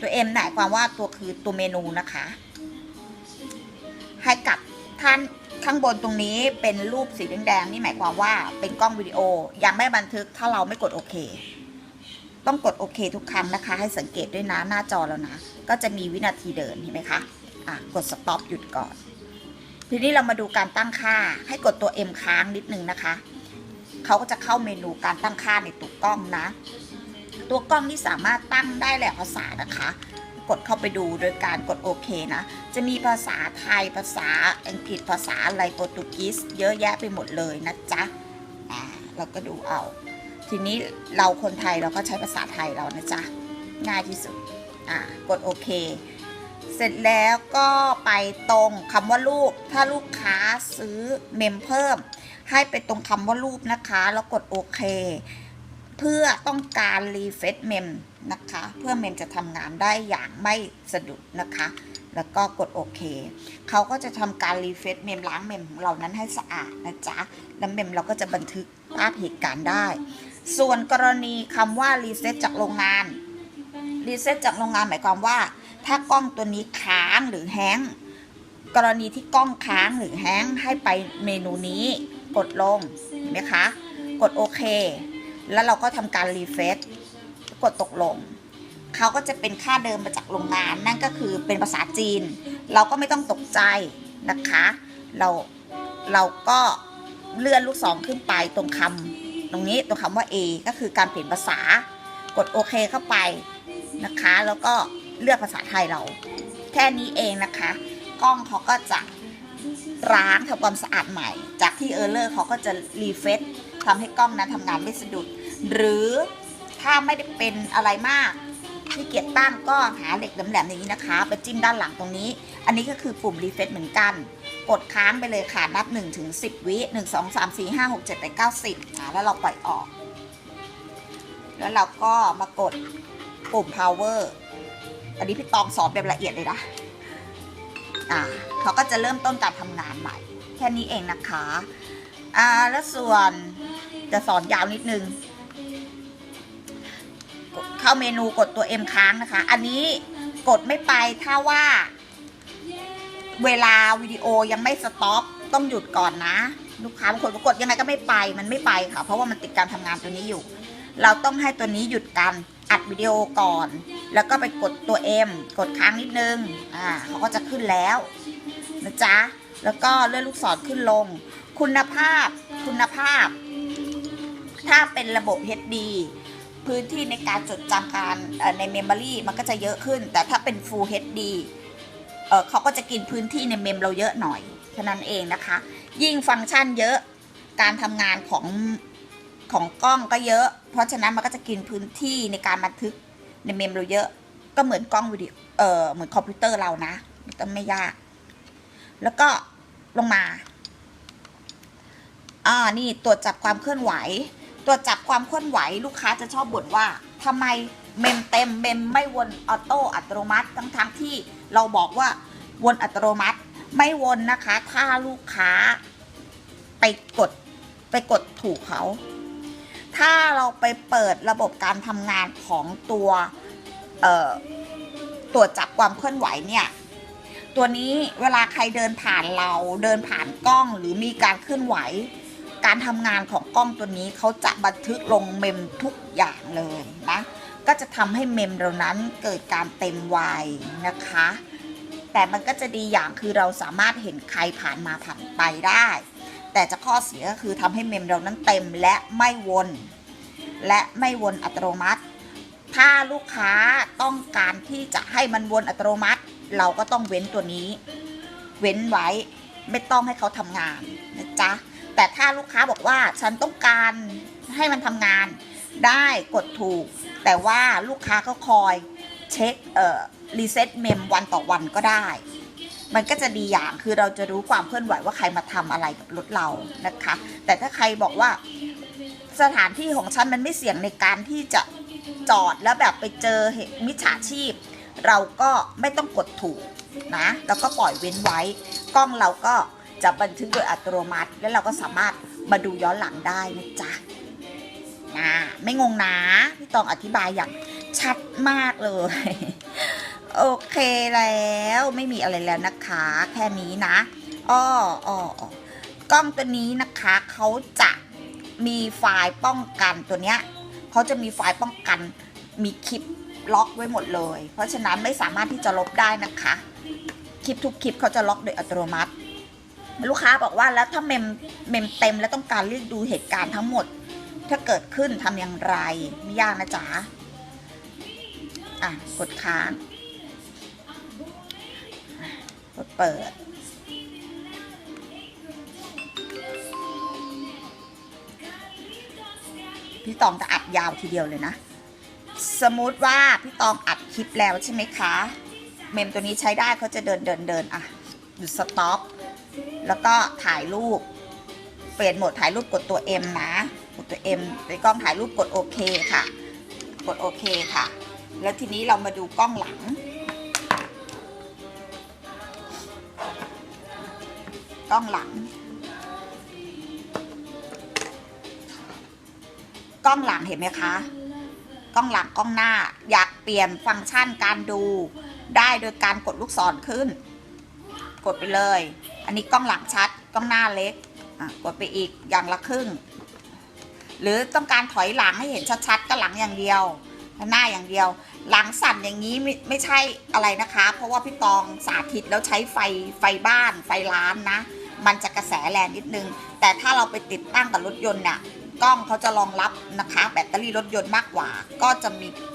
ตัว M หมายความว่าตัวคือตัวเมนูนะคะ ให้กับท่านข้างบนตรงนี้เป็นรูปสีแดงๆนี่หมายความว่าเป็นกล้องวิดีโอยังไม่บันทึกถ้าเราไม่กดโอเค ต้องกดโอเคทุกครั้งนะคะ ให้สังเกตด้วยนะหน้าจอแล้วนะ ก็จะมีวินาทีเดินเห็นไหมคะอะกด stop หยุดก่อน ทีนี้เรามาดูการตั้งค่าให้กดตัว M ค้างนิดนึงนะคะเขาก็จะเข้าเมนูการตั้งค่าในตัวกล้องนะ ตัวกล้องนี่สามารถตั้งได้หลายภาษานะคะ กดเข้าไปดูโดยการกดโอเคนะ จะมีภาษาไทยภาษาอังกฤษภาษาอะไรโปรตุเกสเยอะแยะไปหมดเลยนะจ๊ะอ่าเราก็ดูเอา ทีนี้เราคนไทยเราก็ใช้ภาษาไทยเรานะจ๊ะง่ายที่สุดอ่ากดโอเคเสร็จแล้วก็ไปตรงคำว่ารูป ถ้าลูกค้าซื้อเมมเพิ่ม ให้ไปตรงคำว่ารูปนะคะ แล้วกดโอเค เพื่อต้องการรีเฟซเมมนะคะ เพื่อเมมจะทำงานได้อย่างไม่สะดุดนะคะ แล้วก็กดโอเค เขาก็จะทำการรีเฟซเมมล้างเมมของเรานั้นให้สะอาดนะจ๊ะ แล้วเมมเราก็จะบันทึกภาพเหตุการณ์ได้ ส่วนกรณีคำว่ารีเซ็ตจากโรงงาน รีเซ็ตจากโรงงานหมายความว่า ถ้ากล้องตัวนี้ค้างหรือแฮงกรณีที่กล้องค้างหรือแฮงให้ไปเมนูนี้ กดลงเห็นไหมคะ กดโอเค แล้วเราก็ทำการรีเฟซกดตกลง เขาก็จะเป็นค่าเดิมมาจากโรงงาน นั่นก็คือเป็นภาษาจีน เราก็ไม่ต้องตกใจนะคะ เราเราก็เลื่อนลูกศรขึ้นไปตรงคำตรงนี้ตรงคำว่า A ก็คือการเปลี่ยนภาษากดโอเคเข้าไปนะคะ แล้วก็เลือกภาษาไทยเรา แค่นี้เองนะคะ กล้องเขาก็จะล้างทำความสะอาดใหม่ จากที่เออร์เลอร์เขาก็จะรีเฟซ ทำให้กล้องนั้นทำงานไม่สะดุด หรือถ้าไม่ได้เป็นอะไรมากที่เกียจตั้งก็หาเหล็กแหลมๆอย่างนี้นะคะไปจิ้มด้านหลังตรงนี้ อันนี้ก็คือปุ่มรีเฟซเหมือนกัน กดค้างไปเลยค่ะนับ1ถึง10 วิ 1 2 3 4 5 6 7 8 9 10อ่าแล้วเราปล่อยออก แล้วเราก็มากดปุ่ม power อันนี้พี่ตองสอนแบบละเอียดเลยนะอ่าเขาก็จะเริ่มต้นการทำงานใหม่ แค่นี้เองนะคะอ่าแล้วส่วน จะสอนยาวนิดนึง เข้าเมนูกดตัว M ค้างนะคะ อันนี้กดไม่ไปถ้าว่า เวลาวิดีโอยังไม่สต็อปต้องหยุดก่อนนะ ลูกค้าบางคนกดยังไงก็ไม่ไปมันไม่ไปค่ะ เพราะว่ามันติดการทำงานตัวนี้อยู่ เราต้องให้ตัวนี้หยุดการอัดวิดีโอก่อน แล้วก็ไปกดตัว M กดค้างนิดนึงอ่าเขาก็จะขึ้นแล้วนะจ๊ะแล้วก็เลื่อนลูกศรขึ้นลง คุณภาพคุณภาพ ถ้าเป็นระบบ HD พื้นที่ในการจดจำการในเมมโมรีมันก็จะเยอะขึ้น แต่ถ้าเป็น Full HD เเขาก็จะกินพื้นที่ในเมมเราเยอะหน่อยแค่นั้นเองนะคะ ยิ่งฟังก์ชันเยอะการทำงานของของกล้องก็เยอะ เพราะฉะนั้นมันก็จะกินพื้นที่ในการบันทึกในเมมเราเยอะ ก็เหมือนกล้องวิดีโอเออเหมือนคอมพิวเตอร์เรานะมันก็ไม่ยาก แล้วก็ลงมาอ่านี่ตรวจจับความเคลื่อนไหว ตรวจจับความเคลื่อนไหวลูกค้าจะชอบบ่นว่าทำไมเมมเต็มเมมไม่วนออโต้อัตโนมัติทั้งๆที่เราบอกว่าวนอัตโนมัติ ไม่วนนะคะ ถ้าลูกค้าไปกดไปกดถูกเขา ถ้าเราไปเปิดระบบการทำงานของตัวตรวจจับความเคลื่อนไหวเนี่ย ตัวนี้เวลาใครเดินผ่านเราเดินผ่านกล้องหรือมีการเคลื่อนไหว การทำงานของกล้องตัวนี้เขาจะบันทึกลงเมมทุกอย่างเลยนะ ก็จะทำให้เมมเรานั้นเกิดการเต็มวัยนะคะ แต่มันก็จะดีอย่างคือเราสามารถเห็นใครผ่านมาผ่านไปได้ แต่จะข้อเสียก็คือทำให้เมมเรานั้นเต็มและไม่วน และไม่วนอัตโนมัติ ถ้าลูกค้าต้องการที่จะให้มันวนอัตโนมัติ เราก็ต้องเว้นตัวนี้ เว้นไว้ไม่ต้องให้เขาทำงานนะจ๊ะ แต่ถ้าลูกค้าบอกว่าฉันต้องการให้มันทำงานได้กดถูก แต่ว่าลูกค้าก็คอยเช็คเอ่อรีเซ็ตเมมวันต่อวันก็ได้ มันก็จะดีอย่างคือเราจะรู้ความเคลื่อนไหวว่าใครมาทำอะไรกับรถเรานะคะ แต่ถ้าใครบอกว่าสถานที่ของฉันมันไม่เสี่ยงในการที่จะจอดแล้วแบบไปเจอเหตุมิจฉาชีพ เราก็ไม่ต้องกดถูกนะ แล้วก็ปล่อยเว้นไว้ กล้องเราก็ จะบันทึกโดยอัตโนมัติ แล้วเราก็สามารถมาดูย้อนหลังได้นะจ๊ะนะไม่งงนะพี่ตองอธิบายอย่างชัดมากเลย โอเคแล้วไม่มีอะไรแล้วนะคะ แค่นี้นะอ้ออ้อกล้องตัวนี้นะคะเขาจะมีไฟล์ป้องกันตัวเนี้ยเขาจะมีไฟล์ป้องกันมีคลิปล็อกไว้หมดเลย เพราะฉะนั้นไม่สามารถที่จะลบได้นะคะ คลิปทุกคลิปเขาจะล็อกโดยอัตโนมัติ ลูกค้าบอกว่าแล้วถ้าเมมเมมเต็มแล้วต้องการเรียกดูเหตุการณ์ทั้งหมด ถ้าเกิดขึ้นทำอย่างไรไม่ยากนะจ๊ะอะกดค้างกดเปิดพี่ตองจะอัดยาวทีเดียวเลยนะ สมมติว่าพี่ตองอัดคลิปแล้วใช่ไหมคะ เมมตัวนี้ใช้ได้เขาจะเดินเดินเดินอะหยุดสต็อป แล้วก็ถ่ายรูป เปลี่ยนโหมดถ่ายรูปกดตัว M นะกดตัว M ในกล้องถ่ายรูปกดโอเคค่ะ กดโอเคค่ะ แล้วทีนี้เรามาดูกล้องหลัง กล้องหลัง กล้องหลังเห็นไหมคะกล้องหลังกล้องหน้า อยากเปลี่ยนฟังก์ชันการดูได้โดยการกดลูกศรขึ้น กดไปเลย อันนี้กล้องหลังชัดกล้องหน้าเล็กอะกดไปอีกอย่างละครึ่ง หรือต้องการถอยหลังให้เห็นชัดๆก็หลังอย่างเดียวหน้าอย่างเดียว หลังสั่นอย่างนี้ไม่ไม่ใช่อะไรนะคะ เพราะว่าพี่ตองสาธิตแล้วใช้ไฟไฟบ้านไฟร้านนะ มันจะกระแสแรงนิดนึง แต่ถ้าเราไปติดตั้งกับรถยนต์เนี่ยกล้องเขาจะรองรับนะคะ แบตเตอรี่รถยนต์มากกว่า ก็จะมี